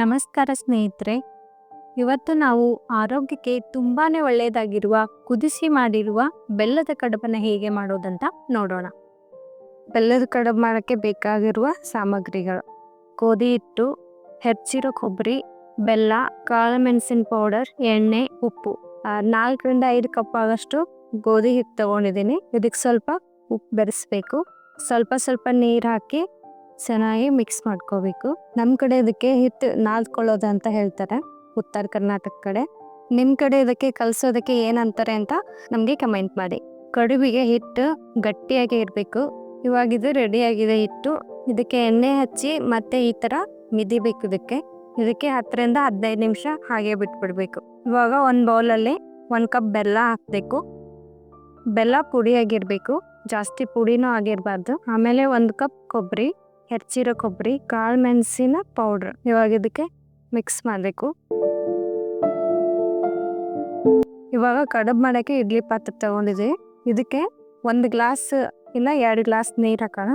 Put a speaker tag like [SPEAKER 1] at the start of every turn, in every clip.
[SPEAKER 1] ನಮಸ್ಕಾರ ಸ್ನೇಹಿತರೆ. ಇವತ್ತು ನಾವು ಆರೋಗ್ಯಕ್ಕೆ ತುಂಬಾ ಒಳ್ಳೆಯದಾಗಿರುವ ಕುದಿಸಿ ಮಾಡಿರುವ ಬೆಲ್ಲದ ಕಡುಬನ್ನು ಹೇಗೆ ಮಾಡೋದಂತ ನೋಡೋಣ. ಬೆಲ್ಲದ ಕಡುಬು ಮಾಡೋಕ್ಕೆ ಬೇಕಾಗಿರುವ ಸಾಮಗ್ರಿಗಳು. ಗೋಧಿ ಹಿಟ್ಟು, ಹೆಚ್ಚಿರೋ ಕೊಬ್ಬರಿ, ಬೆಲ್ಲ, ಕಾಳು ಮೆಣಸಿನ ಪೌಡರ್, ಎಣ್ಣೆ, ಉಪ್ಪು. ನಾಲ್ಕರಿಂದ ಐದು ಕಪ್ ಆಗೋಷ್ಟು ಗೋಧಿ ಹಿಟ್ಟು ತಗೊಂಡಿದ್ದೀನಿ. ಇದಕ್ಕೆ ಸ್ವಲ್ಪ ಉಪ್ಪು ಬೆರೆಸ್ಬೇಕು. ಸ್ವಲ್ಪ ಸ್ವಲ್ಪ ನೀರು ಹಾಕಿ ಚೆನ್ನಾಗಿ ಮಿಕ್ಸ್ ಮಾಡ್ಕೋಬೇಕು. ನಮ್ಮ ಕಡೆ ಇದಕ್ಕೆ ಹಿಟ್ಟು ನಾದ್ಕೊಳ್ಳೋದು ಅಂತ ಹೇಳ್ತಾರೆ, ಉತ್ತರ ಕರ್ನಾಟಕ ಕಡೆ. ನಿಮ್ಮ ಕಡೆ ಇದಕ್ಕೆ ಕಲಸೋದಕ್ಕೆ ಏನಂತಾರೆ ಅಂತ ನಮಗೆ ಕಮೆಂಟ್ ಮಾಡಿ. ಕಡುಬಿಗೆ ಹಿಟ್ಟು ಗಟ್ಟಿಯಾಗಿ ಇರಬೇಕು. ಇವಾಗ ಇದು ರೆಡಿಯಾಗಿದೆ ಹಿಟ್ಟು. ಇದಕ್ಕೆ ಎಣ್ಣೆ ಹಚ್ಚಿ ಮತ್ತೆ ಈ ಥರ ಮಿದಿಬೇಕು ಇದಕ್ಕೆ. ಇದಕ್ಕೆ ಹತ್ತರಿಂದ ಹದಿನೈದು ನಿಮಿಷ ಹಾಗೆ ಬಿಟ್ಬಿಡ್ಬೇಕು. ಇವಾಗ ಒಂದು ಬೌಲಲ್ಲಿ ಒಂದು ಕಪ್ ಬೆಲ್ಲ ಹಾಕಬೇಕು. ಬೆಲ್ಲ ಪುಡಿಯಾಗಿರಬೇಕು. ಜಾಸ್ತಿ ಪುಡಿನೂ ಆಗಿರಬಾರ್ದು. ಆಮೇಲೆ ಒಂದು ಕಪ್ ಕೊಬ್ಬರಿ. ಹೆಚ್ಚಿರೋ ಕೊಬ್ಬರಿ, ಕಾಳು ಮೆಣಸಿನ ಪೌಡ್ರ್ ಇವಾಗ ಇದಕ್ಕೆ ಮಿಕ್ಸ್ ಮಾಡಬೇಕು. ಇವಾಗ ಕಡಬ್ ಮಾಡೋಕ್ಕೆ ಇಡ್ಲಿ ಪಾತ್ರೆ ತಗೊಂಡಿದ್ದೀವಿ ಇದಕ್ಕೆ ಒಂದು ಗ್ಲಾಸ್ ಇಲ್ಲ ಎರಡು ಗ್ಲಾಸ್ ನೀರು ಹಾಕೋಣ.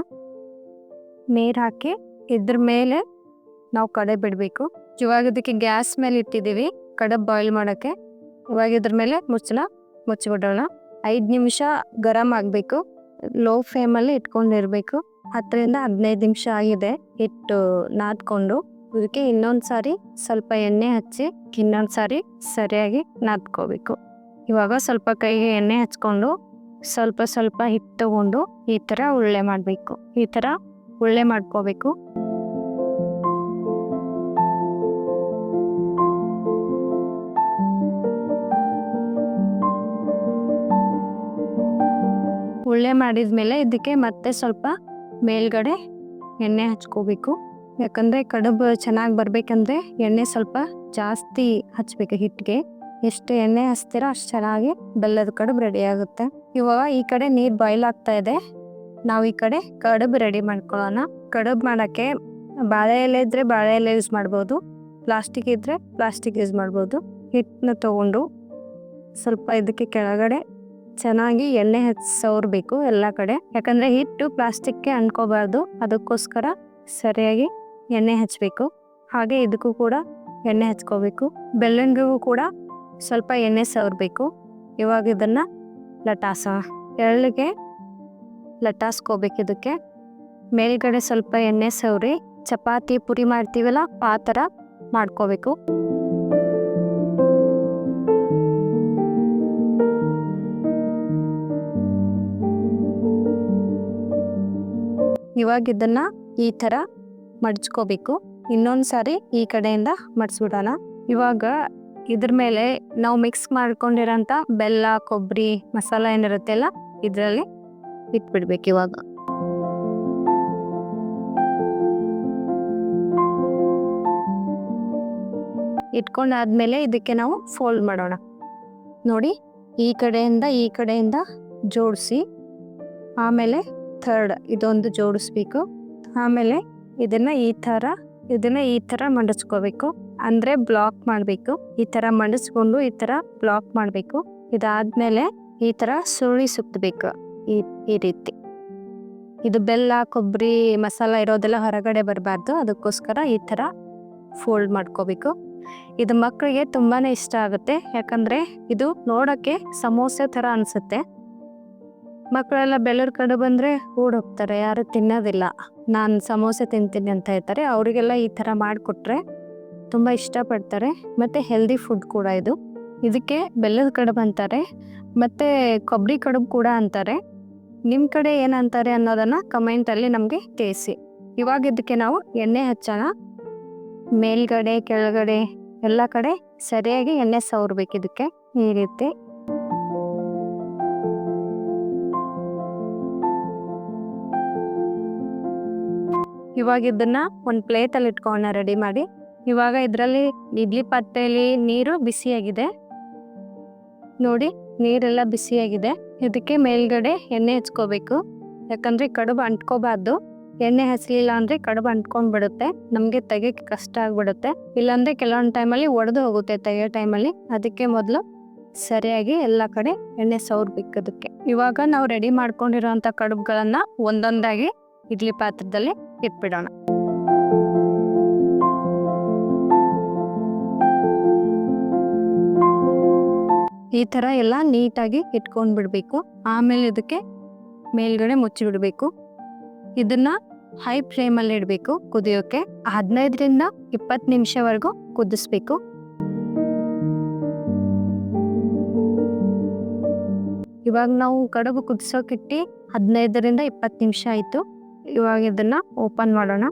[SPEAKER 1] ನೀರು ಹಾಕಿ ಇದ್ರ ಮೇಲೆ ನಾವು ಕಡೆ ಬಿಡಬೇಕು ಇವಾಗ ಇದಕ್ಕೆ ಗ್ಯಾಸ್ ಮೇಲೆ ಇಟ್ಟಿದ್ದೀವಿ. ಕಡಬ್ ಬಾಯ್ಲ್ ಮಾಡೋಕ್ಕೆ. ಇವಾಗ ಇದ್ರ ಮೇಲೆ ಮುಚ್ಚಳ ಮುಚ್ಚಿಬಿಡೋಣ. ಐದು ನಿಮಿಷ ಗರಮ್ ಆಗಬೇಕು. ಲೋ ಫ್ಲೇಮಲ್ಲಿ ಇಟ್ಕೊಂಡಿರ್ಬೇಕು. ಹತ್ತರಿಂದ ಹದಿನೈದು ನಿಮಿಷ ಆಗಿದೆ. ಹಿಟ್ಟು ನಾದ್ಕೊಂಡು ಇದಕ್ಕೆ ಇನ್ನೊಂದು ಸಾರಿ ಸ್ವಲ್ಪ ಎಣ್ಣೆ ಹಚ್ಚಿ, ಇನ್ನೊಂದು ಸಾರಿ ಸರಿಯಾಗಿ ನಾದ್ಕೋಬೇಕು. ಇವಾಗ ಸ್ವಲ್ಪ ಕೈಗೆ ಎಣ್ಣೆ ಹಚ್ಕೊಂಡು ಸ್ವಲ್ಪ ಸ್ವಲ್ಪ ಹಿಟ್ಟು ತಗೊಂಡು ಈ ಥರ ಉಳ್ಳೆ ಮಾಡಬೇಕು. ಈ ಥರ ಉಳ್ಳೆ ಮಾಡ್ಕೋಬೇಕು. ಉಳ್ಳೆ ಮಾಡಿದ್ಮೇಲೆ ಇದಕ್ಕೆ ಮತ್ತೆ ಸ್ವಲ್ಪ ಮೇಲ್ಗಡೆ ಎಣ್ಣೆ ಹಚ್ಕೋಬೇಕು. ಯಾಕಂದರೆ ಕಡುಬು ಚೆನ್ನಾಗಿ ಬರಬೇಕಂದ್ರೆ ಎಣ್ಣೆ ಸ್ವಲ್ಪ ಜಾಸ್ತಿ ಹಚ್ಬೇಕು ಹಿಟ್ಟಿಗೆ. ಎಷ್ಟು ಎಣ್ಣೆ ಹಚ್ತೀರೋ ಅಷ್ಟು ಚೆನ್ನಾಗಿ ಬೆಲ್ಲದ ಕಡುಬು ರೆಡಿ ಆಗುತ್ತೆ. ಇವಾಗ ಈ ಕಡೆ ನೀರು ಬಾಯ್ಲ್ ಆಗ್ತಾ ಇದೆ. ನಾವು ಈ ಕಡೆ ಕಡುಬು ರೆಡಿ ಮಾಡ್ಕೊಳ್ಳೋಣ. ಕಡುಬು ಮಾಡೋಕ್ಕೆ ಬಾಳೆ ಎಲೆ ಇದ್ರೆ ಬಾಳೆ ಎಲೆ ಯೂಸ್ ಮಾಡ್ಬೋದು. ಪ್ಲಾಸ್ಟಿಕ್ ಇದ್ರೆ ಪ್ಲಾಸ್ಟಿಕ್ ಯೂಸ್ ಮಾಡ್ಬೋದು. ಹಿಟ್ಟನ್ನ ತಗೊಂಡು ಸ್ವಲ್ಪ ಇದಕ್ಕೆ ಕೆಳಗಡೆ ಚೆನ್ನಾಗಿ ಎಣ್ಣೆ ಹಚ್ಚಿಸೋರ್ಬೇಕು ಎಲ್ಲ ಕಡೆ. ಯಾಕಂದ್ರೆ ಹಿಟ್ಟು ಪ್ಲಾಸ್ಟಿಕ್ಗೆ ಅಂಟ್ಕೋಬಾರ್ದು. ಅದಕ್ಕೋಸ್ಕರ ಸರಿಯಾಗಿ ಎಣ್ಣೆ ಹಚ್ಚಬೇಕು ಹಾಗೆ ಇದಕ್ಕೂ ಕೂಡ ಎಣ್ಣೆ ಹಚ್ಕೋಬೇಕು. ಬೆಲ್ಲಂಗಿಗೂ ಕೂಡ ಸ್ವಲ್ಪ ಎಣ್ಣೆ ಸವರ್ಬೇಕು. ಇವಾಗ ಇದನ್ನ ಲಟಾಸ. ಎಳ್ಳಿಗೆ ಲಟಾಸ್ಕೋಬೇಕು ಇದಕ್ಕೆ. ಮೇಲ್ಗಡೆ ಸ್ವಲ್ಪ ಎಣ್ಣೆ ಸವರಿ. ಚಪಾತಿ ಪುರಿ ಮಾಡ್ತೀವಲ್ಲ, ಆ ಥರ ಮಾಡ್ಕೋಬೇಕು. ಇವಾಗ ಇದನ್ನು ಈ ಥರ ಮಡಚ್ಕೋಬೇಕು. ಇನ್ನೊಂದು ಸಾರಿ ಈ ಕಡೆಯಿಂದ ಮಡಿಸ್ಬಿಡೋಣ. ಇವಾಗ ಇದ್ರ ಮೇಲೆ ನಾವು ಮಿಕ್ಸ್ ಮಾಡ್ಕೊಂಡಿರೋಂಥ ಬೆಲ್ಲ ಕೊಬ್ಬರಿ ಮಸಾಲ ಏನಿರುತ್ತೆ ಅಲ್ಲ, ಇದರಲ್ಲಿ ಇಟ್ಬಿಡ್ಬೇಕು ಇವಾಗ. ಇಟ್ಕೊಂಡಾದ್ಮೇಲೆ ಇದಕ್ಕೆ ನಾವು ಫೋಲ್ಡ್ ಮಾಡೋಣ. ನೋಡಿ, ಈ ಕಡೆಯಿಂದ ಈ ಕಡೆಯಿಂದ ಜೋಡಿಸಿ, ಆಮೇಲೆ ಥರ್ಡ್ ಇದೊಂದು ಜೋಡಿಸ್ಬೇಕು. ಆಮೇಲೆ ಇದನ್ನ ಈ ಥರ, ಇದನ್ನ ಈ ಥರ ಮಂಡಿಸ್ಕೋಬೇಕು. ಅಂದರೆ ಬ್ಲಾಕ್ ಮಾಡಬೇಕು. ಈ ಥರ ಮಂಡಿಸ್ಕೊಂಡು ಈ ಥರ ಬ್ಲಾಕ್ ಮಾಡಬೇಕು. ಇದಾದ್ಮೇಲೆ ಈ ಥರ ಸುರುಳಿ ಸುತ್ತಬೇಕು ಈ ಈ ರೀತಿ. ಇದು ಬೆಲ್ಲ, ಕೊಬ್ಬರಿ, ಮಸಾಲ ಇರೋದೆಲ್ಲ ಹೊರಗಡೆ ಬರಬಾರ್ದು. ಅದಕ್ಕೋಸ್ಕರ ಈ ಥರ ಫೋಲ್ಡ್ ಮಾಡ್ಕೋಬೇಕು. ಇದು ಮಕ್ಕಳಿಗೆ ತುಂಬಾ ಇಷ್ಟ ಆಗುತ್ತೆ. ಯಾಕಂದರೆ ಇದು ನೋಡೋಕ್ಕೆ ಸಮೋಸೆ ಥರ ಅನಿಸುತ್ತೆ. ಮಕ್ಕಳೆಲ್ಲ ಬೆಲ್ಲದ ಕಡೆ ಬಂದರೆ ಓಡೋಗ್ತಾರೆ, ಯಾರು ತಿನ್ನೋದಿಲ್ಲ. ನಾನು ಸಮೋಸೆ ತಿಂತೀನಿ ಅಂತ ಹೇಳ್ತಾರೆ. ಅವರಿಗೆಲ್ಲ ಈ ಥರ ಮಾಡಿಕೊಟ್ರೆ ತುಂಬ ಇಷ್ಟಪಡ್ತಾರೆ. ಮತ್ತು ಹೆಲ್ದಿ ಫುಡ್ ಕೂಡ ಇದು. ಇದಕ್ಕೆ ಬೆಲ್ಲದ ಕಡುಬು ಅಂತಾರೆ, ಮತ್ತು ಕೊಬ್ಬರಿ ಕಡುಬು ಕೂಡ ಅಂತಾರೆ. ನಿಮ್ಮ ಕಡೆ ಏನಂತಾರೆ ಅನ್ನೋದನ್ನು ಕಮೆಂಟಲ್ಲಿ ನಮಗೆ ತಿಳಿಸಿ. ಇವಾಗ ಇದಕ್ಕೆ ನಾವು ಎಣ್ಣೆ ಹಚ್ಚೋಣ. ಮೇಲ್ಗಡೆ, ಕೆಳಗಡೆ, ಎಲ್ಲ ಕಡೆ ಸರಿಯಾಗಿ ಎಣ್ಣೆ ಸವರ್ಬೇಕು ಇದಕ್ಕೆ. ಈ ರೀತಿ. ಇವಾಗ ಇದನ್ನ ಒಂದು ಪ್ಲೇಟಲ್ಲಿ ಇಟ್ಕೊಳ್ಳೋಣ ರೆಡಿ ಮಾಡಿ. ಇವಾಗ ಇದರಲ್ಲಿ ಇಡ್ಲಿ ಪಾತ್ರೆಯಲ್ಲಿ ನೀರು ಬಿಸಿಯಾಗಿದೆ. ನೋಡಿ, ನೀರೆಲ್ಲ ಬಿಸಿಯಾಗಿದೆ. ಇದಕ್ಕೆ ಮೇಲ್ಗಡೆ ಎಣ್ಣೆ ಹಚ್ಕೋಬೇಕು. ಯಾಕಂದ್ರೆ ಕಡುಬು ಅಂಟ್ಕೋಬಾರ್ದು. ಎಣ್ಣೆ ಹಚ್ಚಲಿಲ್ಲ ಅಂದ್ರೆ ಕಡುಬು ಅಂಟ್ಕೊಂಡ್ ಬಿಡುತ್ತೆ ನಮಗೆ ತೆಗಿಯಕ್ಕೆ ಕಷ್ಟ ಆಗ್ಬಿಡುತ್ತೆ. ಇಲ್ಲಾಂದ್ರೆ ಕೆಲವೊಂದು ಟೈಮಲ್ಲಿ ಒಡೆದು ಹೋಗುತ್ತೆ ತೆಗಿಯೋ ಟೈಮಲ್ಲಿ ಅದಕ್ಕೆ ಮೊದಲು ಸರಿಯಾಗಿ ಎಲ್ಲ ಕಡೆ ಎಣ್ಣೆ ಅದಕ್ಕೆ ಇವಾಗ ನಾವು ರೆಡಿ ಮಾಡ್ಕೊಂಡಿರೋಂಥ ಕಡುಬುಗಳನ್ನ ಒಂದೊಂದಾಗಿ ಇಡ್ಲಿ ಪಾತ್ರದಲ್ಲಿ ಇಟ್ಬಿಡೋಣ. ಈ ಥರ ಎಲ್ಲ ನೀಟಾಗಿ ಇಟ್ಕೊಂಡು ಬಿಡಬೇಕು. ಆಮೇಲೆ ಇದಕ್ಕೆ ಮೇಲ್ಗಡೆ ಮುಚ್ಚಿಬಿಡಬೇಕು ಇದನ್ನ ಹೈ ಫ್ಲೇಮಲ್ಲಿ ಇಡಬೇಕು ಕುದಿಯೋಕೆ. ಹದಿನೈದರಿಂದ ಇಪ್ಪತ್ತು ನಿಮಿಷವರೆಗೂ ಕುದಿಸ್ಬೇಕು. ಇವಾಗ ನಾವು ಕಡುಬು ಕುದಿಸೋಕಿಟ್ಟು ಹದಿನೈದರಿಂದ ಇಪ್ಪತ್ತು ನಿಮಿಷ ಆಯಿತು. ಇವಾಗ ಇದನ್ನ ಓಪನ್ ಮಾಡೋಣ.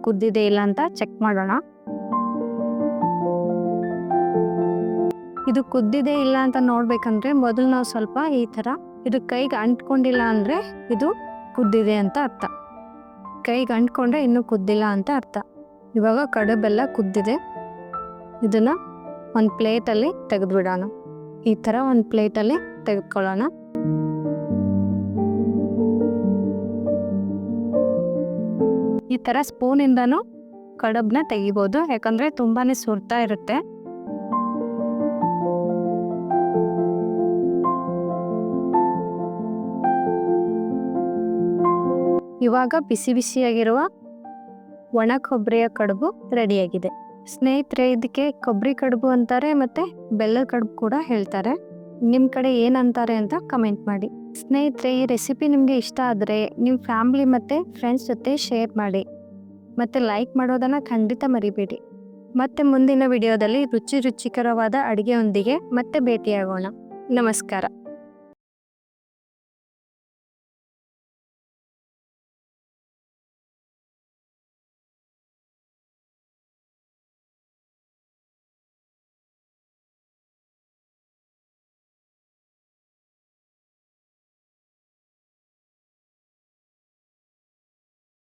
[SPEAKER 1] ಕುದ್ದಿದೆ ಇಲ್ಲ ಅಂತ ಚೆಕ್ ಮಾಡೋಣ. ಇದು ಕುದ್ದಿದೆ ಇಲ್ಲ ಅಂತ ನೋಡ್ಬೇಕಂದ್ರೆ ಮೊದಲು ನಾವು ಸ್ವಲ್ಪ ಈ ಥರ ಇದು ಕೈಗೆ ಅಂಟ್ಕೊಂಡಿಲ್ಲ ಅಂದರೆ ಇದು ಕುದ್ದಿದೆ ಅಂತ ಅರ್ಥ. ಕೈಗೆ ಅಂಟ್ಕೊಂಡ್ರೆ ಇನ್ನೂ ಕುದ್ದಿಲ್ಲ ಅಂತ ಅರ್ಥ. ಇವಾಗ ಕಡುಬೆಲ್ಲ ಕುದ್ದಿದೆ. ಇದನ್ನ ಒಂದು ಪ್ಲೇಟಲ್ಲಿ ತೆಗೆದ್ಬಿಡೋಣ. ಈ ಥರ ಒಂದು ಪ್ಲೇಟಲ್ಲಿ ತೆಗೆದುಕೊಳ್ಳೋಣ. ಈ ಥರ ಸ್ಪೂನಿಂದನೂ ಕಡುಬನ್ನ ತೆಗಿಬೋದು, ಯಾಕಂದರೆ ತುಂಬಾ ಸುರ್ತಾ ಇರುತ್ತೆ. ಇವಾಗ ಬಿಸಿ ಬಿಸಿಯಾಗಿರುವ ಒಣ ಕೊಬ್ಬರಿಯ ಕಡುಬು ರೆಡಿಯಾಗಿದೆ. ಸ್ನೇಹಿತರೆ, ಇದಕ್ಕೆ ಕೊಬ್ಬರಿ ಕಡುಬು ಅಂತಾರೆ ಮತ್ತು ಬೆಲ್ಲದ ಕಡುಬು ಕೂಡ ಹೇಳ್ತಾರೆ. ನಿಮ್ಮ ಕಡೆ ಏನಂತಾರೆ ಅಂತ ಕಮೆಂಟ್ ಮಾಡಿ. ಸ್ನೇಹಿತರೆ, ಈ ರೆಸಿಪಿ ನಿಮಗೆ ಇಷ್ಟ ಆದರೆ ನಿಮ್ಮ ಫ್ಯಾಮ್ಲಿ ಮತ್ತು ಫ್ರೆಂಡ್ಸ್ ಜೊತೆ ಶೇರ್ ಮಾಡಿ. ಮತ್ತು ಲೈಕ್ ಮಾಡೋದನ್ನು ಖಂಡಿತ ಮರಿಬೇಡಿ. ಮತ್ತೆ ಮುಂದಿನ ವಿಡಿಯೋದಲ್ಲಿ ರುಚಿ ರುಚಿಕರವಾದ ಅಡುಗೆಯೊಂದಿಗೆ ಮತ್ತೆ ಭೇಟಿಯಾಗೋಣ. ನಮಸ್ಕಾರ.